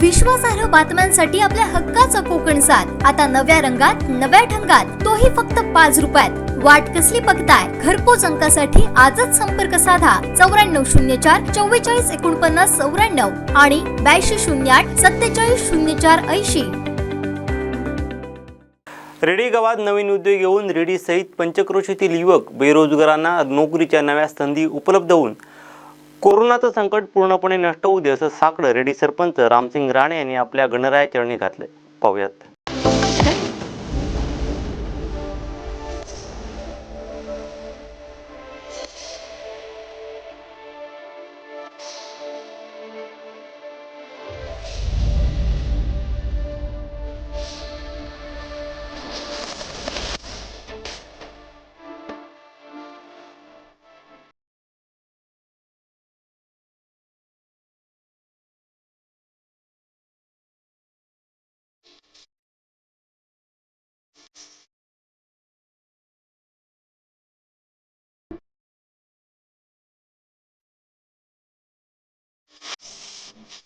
विश्वासार्ह बातम्यांसाठी आपल्या हक्काचा कोकण साथ. आता नव्या रंगात नव्या ढंगात. तोही फक्त पाच रुपयात. वाट कसली बघताय? घरपोच अंकासाठी आजच संपर्क साधा. चौऱ्याण्णव शून्य चार चव्वेचाळीस एकोणपन्नास चौऱ्याण्णव आणि ब्याऐंशी शून्य आठ सत्तेचाळीस शून्य चार ऐंशी. रेडी गावात नवीन उद्योग येऊन रेडीसहित पंचक्रोशीतील युवक बेरोजगारांना नोकरीच्या नव्या संधी उपलब्ध होऊन कोरोनाचं संकट पूर्णपणे नष्ट होऊ दे असं साकडं रेडी सरपंच रामसिंग राणे यांनी आपल्या गणरायाचरणी चरणी पाहूयात. पाहूयात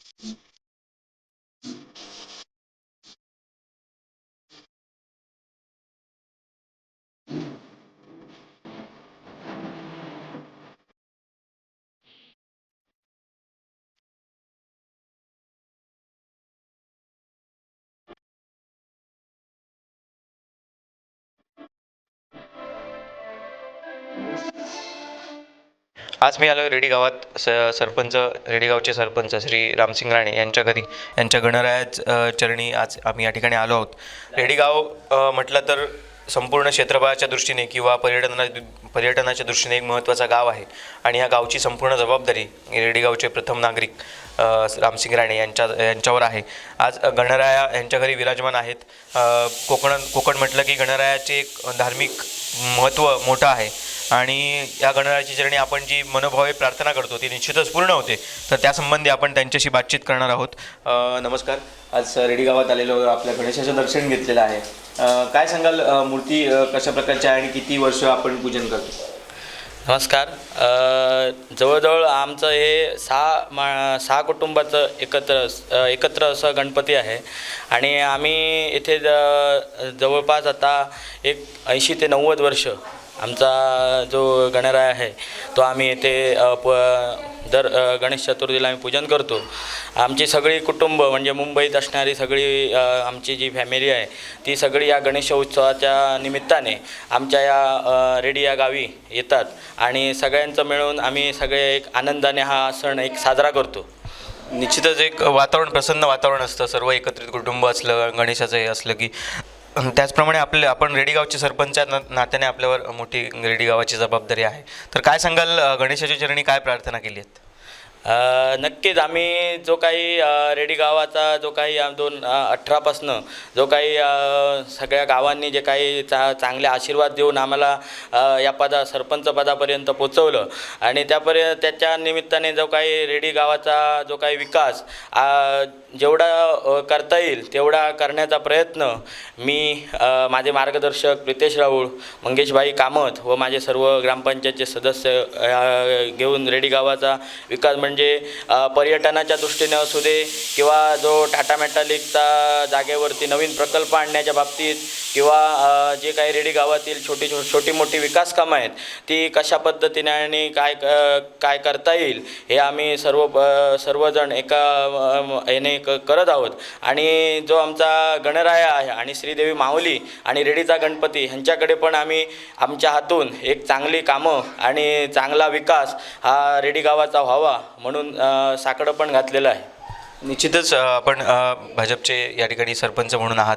आज मी आलो रेडी गावात स सरपंच रेडीगावचे सरपंच श्री रामसिंग राणे यांच्या घरी. यांच्या गणरायाच चरणी आज आम्ही या ठिकाणी आलो आहोत. रेडीगाव म्हटलं तर संपूर्ण क्षेत्रफळाच्या दृष्टीने किंवा पर्यटना पर्यटनाच्या दृष्टीने एक महत्त्वाचा गाव आहे. आणि या गावची संपूर्ण जबाबदारी रेडीगावचे प्रथम नागरिक रामसिंग राणे यांच्या यांच्यावर आहे. आज गणराया यांच्या घरी विराजमान आहेत. कोकण कोकण म्हटलं की गणरायाचे एक धार्मिक महत्त्व मोठं आहे. आणि या गणरायाची चरणी आपण जी मनोभावे प्रार्थना करतो ती निश्चितच पूर्ण होते. तर त्यासंबंधी आपण त्यांच्याशी बातचीत करणार आहोत. नमस्कार. आज रेडी गावात आलेलो आपल्या गणेशाचं दर्शन घेतलेलं आहे. काय सांगाल मूर्ती कशा प्रकारची आहे आणि किती वर्ष आपण पूजन करतो? नमस्कार. जवळजवळ आमचं हे सहा मा सहा कुटुंबाचं एकत्र एकत्र असं गणपती आहे. आणि आम्ही इथे ज जवळपास आता एक ऐंशी ते नव्वद वर्ष आमचा जो गणराय आहे तो आम्ही येथे प दर गणेश चतुर्थीला आम्ही पूजन करतो. आमची सगळी कुटुंब म्हणजे मुंबईत असणारी सगळी आमची जी फॅमिली आहे ती सगळी या गणेश उत्सवाच्या निमित्ताने आमच्या या रेडी या गावी येतात. आणि सगळ्यांचं मिळून आम्ही सगळे एक आनंदाने हा सण एक साजरा करतो. निश्चितच एक वातावरण प्रसन्न वातावरण असतं. सर्व एकत्रित कुटुंब असलं गणेशाचं हे असलं की त्याचप्रमाणे आपले आपण रेडीगावचे सरपंच ना- नात्याने आपल्यावर मोठी रेडीगावाची जबाबदारी आहे. तर काय सांगाल गणेशाच्या चरणी काय प्रार्थना केली आहेत? नक्कीच आम्ही जो काही रेडी गावाचा जो काही दोन अठरापासनं जो काही सगळ्या गावांनी जे काही चा चांगले आशीर्वाद देऊन आम्हाला या पदा सरपंच पदापर्यंत पोचवलं. आणि त्यापर्यंत त्याच्या निमित्ताने जो काही रेडी गावाचा जो काही विकास जेवढा करता येईल तेवढा करण्याचा प्रयत्न मी माझे मार्गदर्शक प्रितेश राऊळ मंगेशभाई कामत व माझे सर्व ग्रामपंचायतचे सदस्य घेऊन रेडी गावाचा विकास म्हणजे पर्यटनाच्या दृष्टीने असू दे किंवा जो टाटा मेटालिकचा जागेवरती नवीन प्रकल्प आणण्याच्या बाबतीत किंवा जे काही रेडी गावातील छोटी छो छोटी मोठी विकास कामं आहेत ती कशा पद्धतीने आणि काय क- काय करता येईल हे आम्ही सर्व सर्वजण एका याने क करत आहोत. आणि जो आमचा गणराया आहे आणि श्रीदेवी माऊली आणि रेडीचा गणपती ह्यांच्याकडे पण आम्ही आमच्या हातून एक चांगली कामं आणि चांगला विकास हा रेडी गावाचा व्हावा म्हणून साकडं पण घातलेलं आहे. निश्चितच आपण भाजपचे या ठिकाणी सरपंच म्हणून आहात.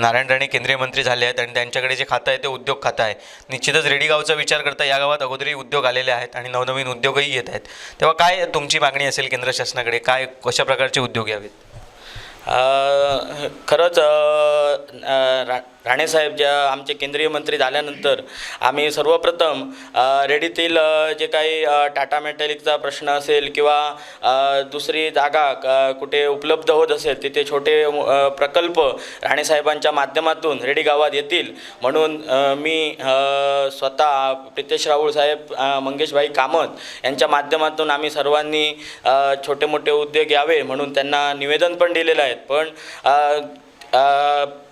नारायण राणे केंद्रीय मंत्री झाले आहेत आणि त्यांच्याकडे जे खातं आहे ते उद्योग खातं आहे. निश्चितच रेडीगावचा विचार करता या गावात अगोदरही उद्योग आलेले आहेत आणि नवनवीन उद्योगही येत आहेत. तेव्हा काय तुमची मागणी असेल केंद्र शासनाकडे? काय कशा प्रकारचे उद्योग यावेत? खरंच रा राणेसाहेब ज्या आमचे केंद्रीय मंत्री झाल्यानंतर आम्ही सर्वप्रथम रेडीतील जे काही टाटा मेटॅलिकचा प्रश्न असेल किंवा दुसरी जागा कुठे उपलब्ध होत असेल तिथे छोटे प्रकल्प राणेसाहेबांच्या माध्यमातून रेडी गावात येतील. म्हणून मी स्वतः प्रितेश राहुल साहेब मंगेशभाई कामत यांच्या माध्यमातून आम्ही सर्वांनी छोटे मोठे उद्योग यावे म्हणून त्यांना निवेदन पण दिलेलं आहे. पण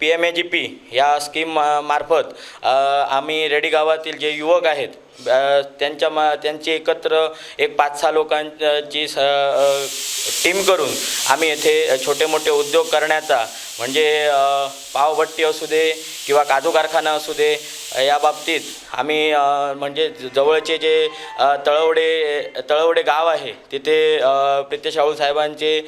P M A G P या स्कीम मार्फत आम्ही रेडी गावातील जे युवक आहेत त्यांच्या मा त्यांची एकत्र एक पाच सहा लोकांची स टीम करून आम्ही येथे छोटे मोठे उद्योग करण्याचा म्हणजे पावभट्टी असू दे किंवा काजू कारखाना असू दे या बाबतीत आम्ही म्हणजे ज- जवळचे जे तळवडे तळवडे गाव आहे तिथे अ, प्रितेश साहेबांचे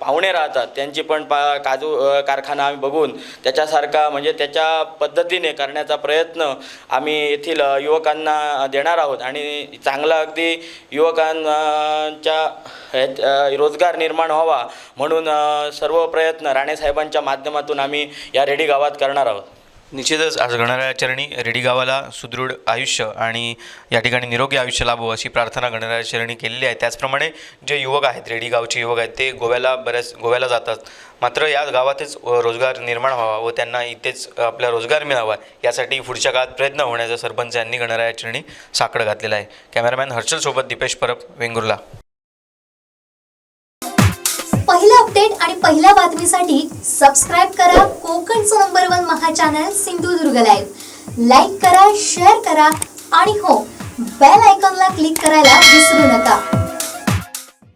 पाहुणे राहतात. त्यांची पण पा काजू कारखाना आम्ही बघून त्याच्यासारखा म्हणजे त्याच्या पद्धतीने करण्याचा प्रयत्न आम्ही येथील युवकांना देणार आहोत. आणि चांगला अगदी युवकांच्या रोजगार निर्माण व्हावा म्हणून सर्व प्रयत्न राणेसाहेबांच्या माध्यमातून आम्ही या रेडी गावात करणार आहोत. निश्चितच आज गणराया चरणी रेडी गावाला सुदृढ आयुष्य आणि या ठिकाणी निरोगी आयुष्य लाभो अशी प्रार्थना गणराया चरणी केलेली आहे. त्याचप्रमाणे जे युवक आहेत रेडी गावचे युवक आहेत ते गोव्याला बऱ्याच गोव्याला जातात. मात्र या गावातच रोजगार निर्माण व्हावा व त्यांना इथेच आपला रोजगार मिळावा यासाठी पुढच्या काळात प्रयत्न होण्याचा सरपंच यांनी गणराया चरणी साकडं घातलेला आहे. कॅमेरामॅन हर्षलसोबत दीपेश परब वेंगुर्ला. पहिलं अपडेट आणि पहिल्या बातमीसाठी सबस्क्राईब करा. कोकणचं number one Maha channel Sindhudurg live like करा शेअर करा आणि हो बेल आयकॉनला क्लिक करायला विसरू नका.